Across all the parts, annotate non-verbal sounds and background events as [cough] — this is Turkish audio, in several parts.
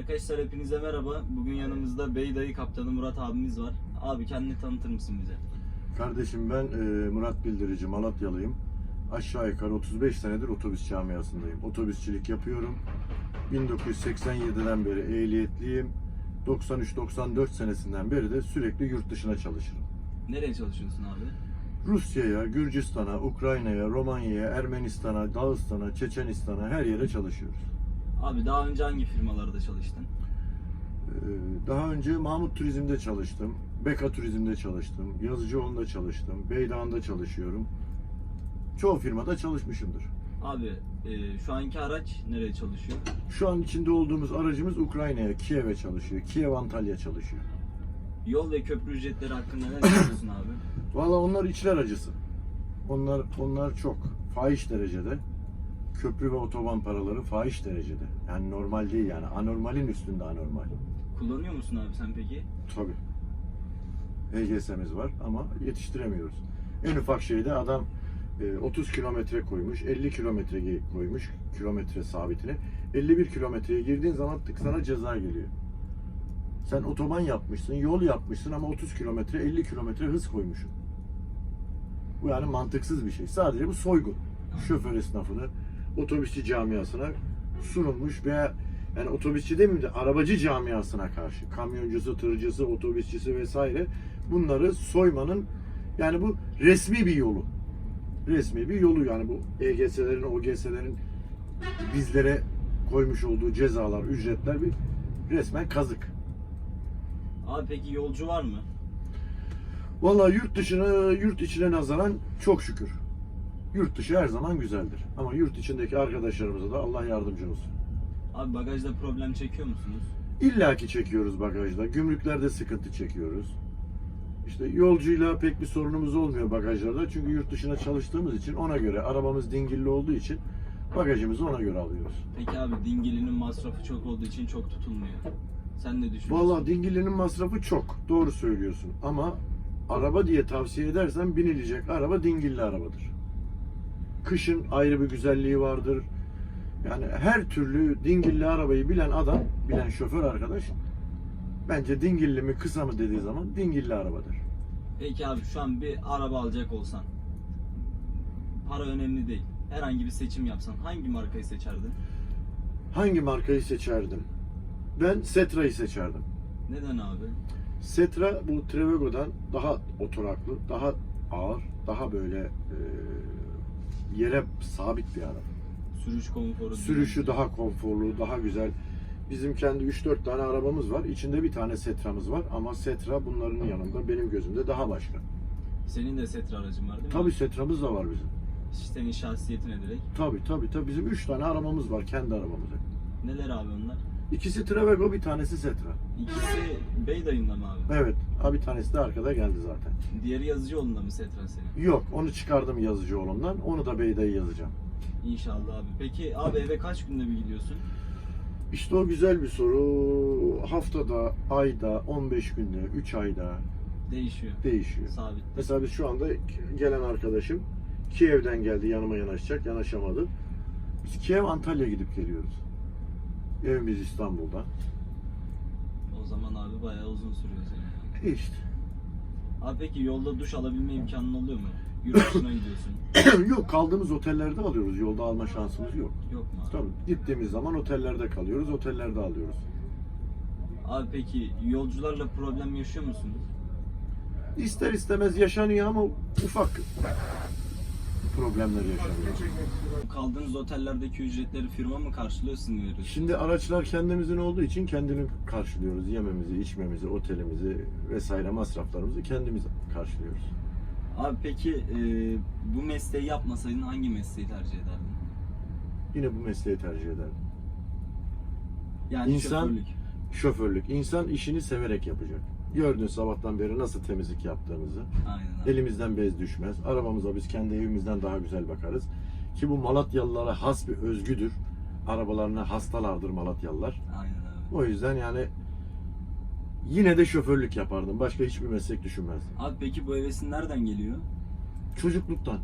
Arkadaşlar hepinize merhaba. Bugün yanımızda Beydayı Kaptanı Murat abimiz var. Abi kendini tanıtır mısın bize? Kardeşim ben e, Murat Bildirici, Malatyalıyım. Aşağı yukarı 35 senedir otobüs camiasındayım. Otobüsçilik yapıyorum. 1987'den beri ehliyetliyim. 93-94 senesinden beri de sürekli yurt dışına çalışırım. Nereye çalışıyorsun abi? Rusya'ya, Gürcistan'a, Ukrayna'ya, Romanya'ya, Ermenistan'a, Dağıstan'a, Çeçenistan'a her yere çalışıyoruz. Abi daha önce hangi firmalarda çalıştın? Ee, Daha önce Mahmut Turizm'de çalıştım. Beka Turizm'de çalıştım. Yazıcıoğlu'nda çalıştım. Beydağ'ında çalışıyorum. Çoğu firmada çalışmışımdır. Abi e, şu anki araç nereye çalışıyor? Şu an içinde olduğumuz aracımız Ukrayna'ya, Kiev'e çalışıyor. Kiev, Antalya çalışıyor. Yol ve köprü ücretleri hakkında ne düşünüyorsun abi? Valla onlar içler acısı. Onlar onlar çok. Fahiş derecede. Köprü ve otoban paraları fahiş derecede. Yani normal değil yani. Anormalin üstünde anormal. Kullanıyor musun abi sen peki? Tabii. HGS'miz var ama yetiştiremiyoruz. En ufak şeyde adam e, 30 kilometre koymuş, 50 kilometre koymuş kilometre sabitini. 51 kilometreye girdiğin zaman tık sana ceza geliyor. Sen otoban yapmışsın, yol yapmışsın ama 30 kilometre, 50 kilometre hız koymuşsun. Bu yani mantıksız bir şey. Sadece bu soygun. Şoför esnafını, otobüsçü camiasına sunulmuş veya yani otobüsçü demeyeyim de arabacı camiasına karşı kamyoncusu, tırcısı, otobüsçüsü vesaire bunları soymanın yani bu resmi bir yolu. Resmi bir yolu yani bu EGS'lerin, OGS'lerin bizlere koymuş olduğu cezalar, ücretler bir resmen kazık. Abi peki yolcu var mı? Vallahi yurt dışına, yurt içine nazaran çok şükür. Yurt dışı her zaman güzeldir. Ama yurt içindeki arkadaşlarımıza da Allah yardımcı olsun. Abi bagajda problem çekiyor musunuz? İlla ki çekiyoruz bagajda. Gümrüklerde sıkıntı çekiyoruz. İşte yolcuyla pek bir sorunumuz olmuyor bagajlarda. Çünkü yurt dışına çalıştığımız için ona göre arabamız dingilli olduğu için bagajımızı ona göre alıyoruz. Peki abi dingilinin masrafı çok olduğu için çok tutulmuyor. Sen ne düşünüyorsun? Vallahi dingillinin masrafı çok. Doğru söylüyorsun. Ama araba diye tavsiye edersen binilecek araba dingilli arabadır. Kışın ayrı bir güzelliği vardır. Yani her türlü dingilli arabayı bilen adam, bilen şoför arkadaş bence dingilli mi kısa mı dediği zaman dingilli arabadır. Peki abi şu an bir araba alacak olsan para önemli değil. Herhangi bir seçim yapsan hangi markayı seçerdin? Hangi markayı seçerdim? Ben Setra'yı seçerdim. Neden abi? Setra bu Trevego'dan daha oturaklı, daha ağır, daha böyle e, yere sabit bir araba. Sürüş konforu. Sürüşü daha konforlu, daha güzel. Bizim kendi 3-4 tane arabamız var. İçinde bir tane Setra'mız var ama Setra bunların yanında benim gözümde daha başka. Senin de Setra aracın var değil mi? Tabii Setra'mız da var bizim. Senin şahsiyetine direkt. Tabii tabii tabii bizim 3 tane arabamız var kendi arabamız. Neler abi onlar? İkisi Trevego, bir tanesi Setra. İkisi Beydayında mı abi? Evet, bir tanesi de arkada geldi zaten. Diğeri Yazıcıoğlu'nda mı Setra senin? Yok, onu çıkardım yazıcıoğlundan. Onu da Beyda'yı yazacağım. İnşallah abi. Peki abi eve kaç günde bir gidiyorsun? İşte o güzel bir soru. Haftada, ayda, 15 günde, 3 ayda Değişiyor. değişiyor. Sabit. Mesela biz şu anda gelen arkadaşım Kiev'den geldi yanıma yanaşacak, yanaşamadı. Biz Kiev, Antalya gidip geliyoruz. Evimiz İstanbul'da. O zaman abi bayağı uzun sürüyor senin. İşte. Abi peki yolda duş alabilme imkanın oluyor mu? Dışına gidiyorsun. [clears throat] yok kaldığımız otellerde alıyoruz. Yolda alma şansımız yok. Yok mu abi? Tabii gittiğimiz zaman otellerde kalıyoruz, otellerde alıyoruz. Abi peki yolcularla problem yaşıyor musunuz? İster istemez yaşanıyor ama ufak problemler yaşanıyor. Kaldığınız otellerdeki ücretleri firma mı karşılıyor sizin mi veriyorsunuz? Şimdi araçlar kendimizin olduğu için kendini karşılıyoruz. Yememizi, içmemizi, otelimizi vesaire masraflarımızı kendimiz karşılıyoruz. Abi peki e, bu mesleği yapmasaydın hangi mesleği tercih ederdin? Yine bu mesleği tercih ederim. Yani İnsan- şoförlük. Şoförlük. İnsan işini severek yapacak. Gördün sabahtan beri nasıl temizlik yaptığımızı. Aynen. Elimizden bez düşmez. Arabamıza biz kendi evimizden daha güzel bakarız. Ki bu Malatyalılara has bir özgüdür. Arabalarına hastalardır Malatyalılar. Aynen abi. O yüzden yani yine de şoförlük yapardım. Başka hiçbir meslek düşünmezdim. Abi peki bu hevesin nereden geliyor? Çocukluktan.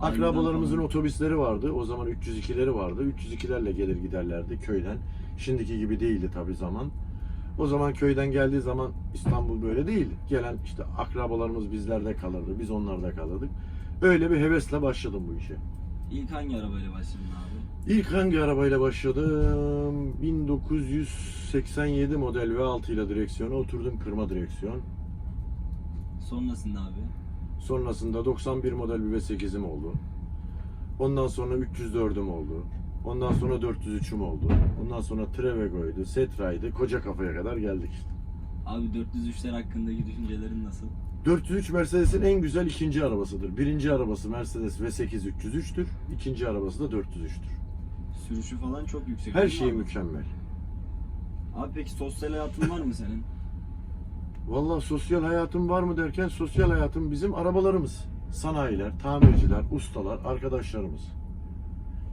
Akrabalarımızın falan. otobüsleri vardı. O zaman 302'leri vardı. 302'lerle gelir giderlerdi köyden. Şimdiki gibi değildi tabii zaman. O zaman köyden geldiği zaman İstanbul böyle değildi. Gelen işte akrabalarımız bizlerde kalırdı, biz onlarda kalırdık. Öyle bir hevesle başladım bu işe. İlk hangi arabayla başladın abi? İlk hangi arabayla başladım? 1987 model V6 ile direksiyona oturdum kırma direksiyon. Sonrasında abi. Sonrasında 91 model bir V8'im oldu. Ondan sonra 304'üm oldu. Ondan sonra 403'üm oldu. Ondan sonra Trevego'ydu, Setra'ydı. Koca kafaya kadar geldik işte. Abi 403'ler hakkındaki düşüncelerin nasıl? 403 Mercedes'in en güzel ikinci arabasıdır. Birinci arabası Mercedes V8 303'tür. İkinci arabası da 403'tür. Sürüşü falan çok yüksek. Her değil mi şeyi abi? mükemmel. Abi peki sosyal hayatın var mı senin? Vallahi sosyal hayatım var mı derken sosyal hayatım bizim arabalarımız. Sanayiler, tamirciler, ustalar, arkadaşlarımız.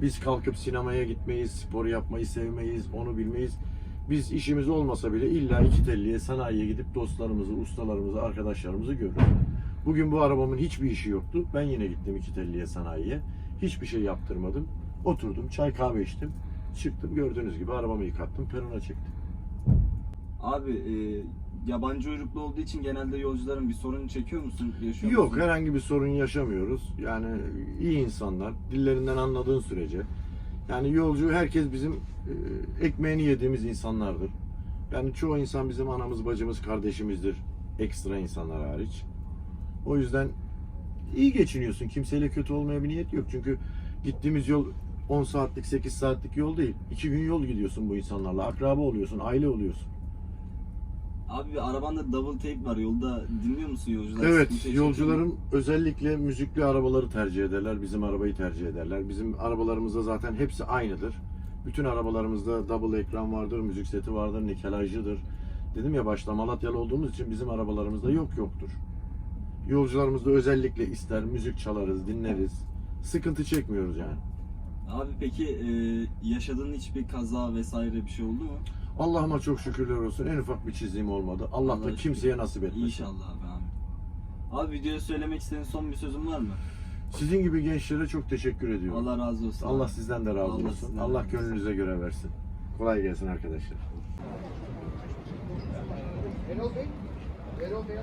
Biz kalkıp sinemaya gitmeyiz, spor yapmayı sevmeyiz, onu bilmeyiz. Biz işimiz olmasa bile illa iki telliye, sanayiye gidip dostlarımızı, ustalarımızı, arkadaşlarımızı görürüz. Bugün bu arabamın hiçbir işi yoktu. Ben yine gittim iki telliye sanayiye. Hiçbir şey yaptırmadım. Oturdum, çay kahve içtim. Çıktım gördüğünüz gibi arabamı yıkattım, perona çektim. Abi e, yabancı uyruklu olduğu için genelde yolcuların bir sorun çekiyor musun? Yaşıyor Yok musun? herhangi bir sorun yaşamıyoruz. Yani iyi insanlar dillerinden anladığın sürece. Yani yolcu herkes bizim e, ekmeğini yediğimiz insanlardır. Yani çoğu insan bizim anamız, bacımız, kardeşimizdir. Ekstra insanlar hariç. O yüzden iyi geçiniyorsun. Kimseyle kötü olmaya bir niyet yok. Çünkü gittiğimiz yol 10 saatlik, 8 saatlik yol değil. 2 gün yol gidiyorsun bu insanlarla. Akraba oluyorsun, aile oluyorsun. Abi bir arabanda double tape var. Yolda dinliyor musun yolcular? Sıkıntı Evet, mu? yolcularım özellikle müzikli arabaları tercih ederler. Bizim arabayı tercih ederler. Bizim arabalarımızda zaten hepsi aynıdır. Bütün arabalarımızda double ekran vardır, müzik seti vardır, nikelajlıdır. Dedim ya başta Malatyalı olduğumuz için bizim arabalarımızda yok yoktur. Yolcularımız da özellikle ister müzik çalarız, dinleriz. Sıkıntı çekmiyoruz yani. Abi peki e, yaşadığın hiçbir kaza vesaire bir şey oldu mu? Allah'ıma çok şükürler olsun. En ufak bir çizdiğim olmadı. Allah Allah da şükür. kimseye nasip etmesin. İnşallah abi abi. Abi videoya söylemek istediğin son bir sözün var mı? Sizin gibi gençlere çok teşekkür ediyorum. Allah razı olsun. Allah abi. sizden de razı Allah olsun. Allah razı olsun. gönlünüze göre versin. Kolay gelsin arkadaşlar. Erol Bey, Erol Bey'e